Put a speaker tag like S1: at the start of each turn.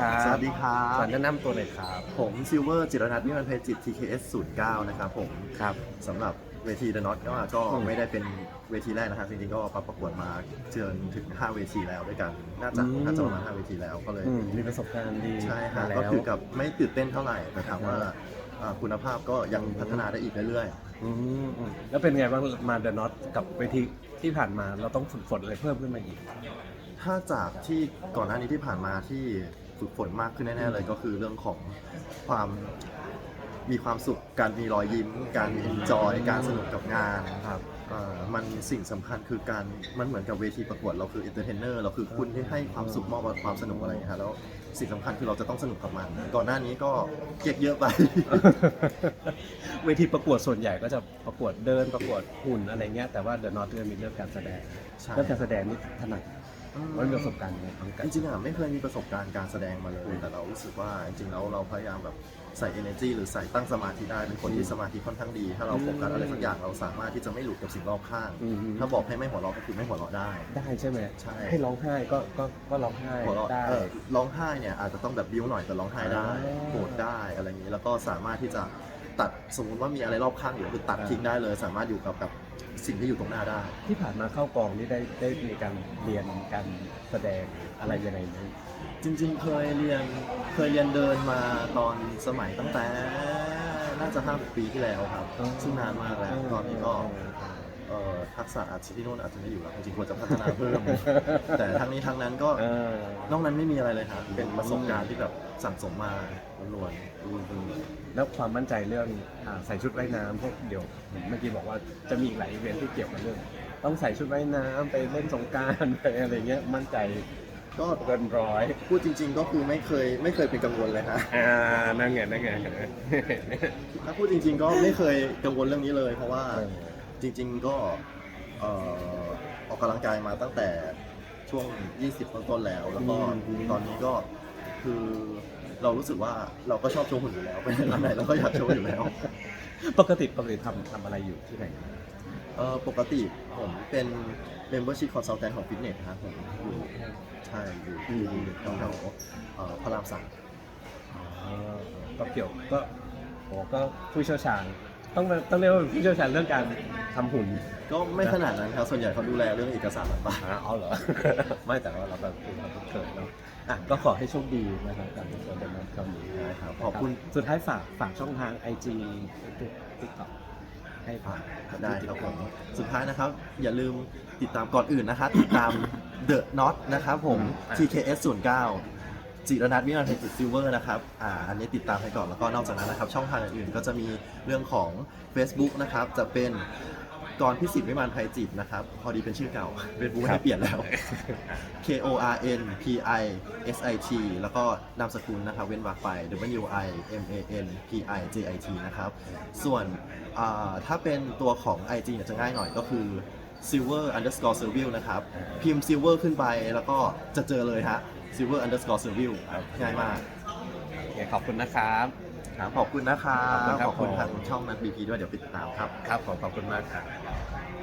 S1: ครับ
S2: สวัสดีครั
S1: ข
S2: บ
S1: อแนะนำตัวหน่อยครับ
S2: ผมซิลเวอร์จิรนัทวิมันเพชรจิต TKS 09นะครับผม
S1: ครับ
S2: สำหรับเวที The Not ก็ก็
S1: อืม
S2: ไม่ได้เป็นเวทีแรกนะครับจริงๆก็ประกวดมาเชิญถึง 5 เวทีแล้วด้วยกันน่าจะ
S1: อืม
S2: น่าจะประมาณ5เวทีแล้วก็เลย
S1: อืมมีประสบการณ์ดี
S2: ใช่ฮะ
S1: มาแล้ว
S2: ก็คือกับไม่ตื่นเต้นเท่าไหร่แต่ถามว่าอ่าคุณภาพก็ยังพัฒนาได้อีกเรื่อย
S1: อืมอืมแล้วเป็นไงบ้างมาเดอะน็อตกับเวทีที่ผ่านมาเราต้องฝึกฝนอะไรเพิ่มขึ้นมาอีก
S2: ๆถ้าจากที่ก่อนหน้านี้ที่ผ่านมาที่ ฝึกฝนมากขึ้นแน่ๆเลยก็คือเรื่องของความมีความสุข การมีรอยยิ้ม การมี enjoy การสนุกกับงาน
S1: ครับ
S2: เอ่อมันสิ่งสำคัญคือการมันเหมือนกับเวทีประกวดเราคือเอนเตอร์เทนเนอร์เราคือคุณที่ให้ความสุขมอบความสนุกอะไรอย่างเงี้ยฮะแล้วสิ่งสำคัญคือเราจะต้องสนุกกับมัน ก่อนหน้านี้ก็เก็บเยอะไป
S1: เวทีประกวดส่วนใหญ่ก็จะประกวดเดินประกวดหุ่นอะไรเงี้ยแต่ว่าเดอะน็อตจะมีเรื่องการแสดง
S2: ใช่
S1: เรื่องการแสดงนี่ถนัด มันมีประสบการณ์ยังไงบ้างกัน
S2: จริงๆอะไม่เคยมีประสบการณ์การแสดงมาเลยแต่เรารู้สึกว่าจริงๆแล้วเราพยายามแบบใส่ energy หรือใส่ตั้งสมาธิได้เป็นคนที่สมาธิค่อนข้างดี ถ้าเราโฟกัสอะไรสักอย่างเราสามารถที่จะไม่หลุดกับสิ่งรอบข้าง
S1: อืม
S2: ถ้าบอกให้ไม่หัวเราะก็คือไม่หัวเราะได้
S1: ได้ใช่ไหม
S2: ใช่
S1: ให้ร้องไห้ก็ก็ก็ร้องไห้
S2: หัวเราะ
S1: ได้
S2: เออร้องไห้เนี่ยอาจจะต้องแบบบิ้วหน่อยแต่ร้องไห้ได้
S1: อ่า
S2: โกรธได้อะไรอย่างนี้แล้วก็สามารถที่จะตัดสมมุติว่ามีอะไรรอบข้างอยู่คือตัด
S1: อ่า
S2: ทิ้งได้เลย สามารถอยู่กับกับ สิ่งที่อยู่ตรงหน้าได้
S1: ที่ผ่านมาเข้ากองนี่ได้ได้มีการเรียนการแสดงอะไรยังไงไหม
S2: จริงๆ เคยเรียนเคยเรียนเดินมาตอนสมัยตั้งแต่น่าจะห้าปีที่แล้วครับ ซึ่งนานมากแล้วตอนนี้ก็ เอ่อทักษะอาจจะที่นู่นอาจจะไม่อยู่แล้วจริงๆควรจะพัฒนาเพิ่ม แต่ทั้งนี้ทั้งนั้นก็
S1: เออน
S2: อกนั้นไม่มีอะไรเลยครับเป็นประสบการณ์ที่แบบสั่งสมมาล้วน
S1: อืมอืม แล้วความมั่นใจเรื่องอ่าใส่ชุดว่ายน้ำพวกเดี๋ยวเมื่อกี้บอกว่าจะมีอีกหลายอีเวนท์ที่เกี่ยวกับเรื่อง ต้องใส่ชุดว่ายน้ำไปเล่นสงกรารไปอะไรเงี้ยมั่นใจ
S2: ๆก็
S1: เกินร้อย
S2: พูดจริง ๆ ก็คือไม่เคยไม่เคยเป็นกังวลเลยฮะ
S1: อ่านั่นไงนั่นไง
S2: ถ้าพูดจริง ๆ ก็ไม่เคยกังวลเรื่องนี้เลย เพราะว่า
S1: เออ
S2: จริง ๆ ก็เอ่อออกกำลังกายมาตั้งแต่ช่วง 20 ต้นๆแล้ว แล้วก็ตอนนี้ก็คือเรารู้สึกว่าเราก็ชอบโชว์หุ่นอยู่แล้วไปไหนมาไหนเราก็อยากโชว์อยู่แล้ว
S1: ปกติปกติทำทำอะไรอยู่ที่ไหน
S2: เอ่อปกติผมเป็น membership consultant ของฟิตเนสครับผมอยู่ใช่อยู่อยู่แถวๆเอ่อพระรามสาม
S1: อ๋อก็เกี่ยวก็โอ้ก็ผู้เชี่ยวชาญ ต้องต้องเรียกว่าเป็นผู้เชี่ยวชาญเรื่องการทำหุ่น
S2: ก็ไม่ขนาดนั้นครับ ส่วนใหญ่เขาดูแลเรื่องเอกสารต่าง
S1: อ่าเอาเหรอไม่แต่ว่าเราแบบเป็นความเกิดเนาะอะก็ขอให้โชคดีนะครับการเป็นคนเดินทางคำนี้
S2: ๆนะครับขอบคุณ
S1: สุดท้ายฝากฝากช่องทาง IG ติ๊กต็อกให้ผ่าน
S2: ได้ครับผมสุดท้ายนะครับ อย่าลืมติดตามก่อนอื่นนะครับติดตาม The Not นะครับผม TKS 09 จิรนัทวิมานเพชรซิลเวอร์นะครับอ่าอันนี้ติดตามให้ก่อนแล้วก็นอกจากนั้นนะครับ ช่องทางอื่นๆก็จะมีเรื่องของ Facebook นะครับ จะเป็นกรพิสิทธิ์วิมานไพจิตรนะครับ พอดีเป็นชื่อเก่า Facebook ให้เปลี่ยนแล้ว K O R N P I S I T แล้วก็นามสกุลนะครับเว้นวรรคไป W I M A N P I J I T นะครับ ส่วนอ่าถ้าเป็นตัวของ IG เนี่ยจะง่ายหน่อยก็คือ silver underscore servil นะครับ พิมพ์ silver ขึ้นไปแล้วก็จะเจอเลยฮะ silver underscore servil ง่ายมาก
S1: โอเคขอบคุณนะครับ
S2: ครับขอบคุณนะครับ
S1: ขอบคุณครับ
S2: ขอบคุณ
S1: ผม
S2: ทางช่องนัทบีพีด้วยเดี๋ยวไปติดตามครับ
S1: ครับขอขอบคุณมากครับ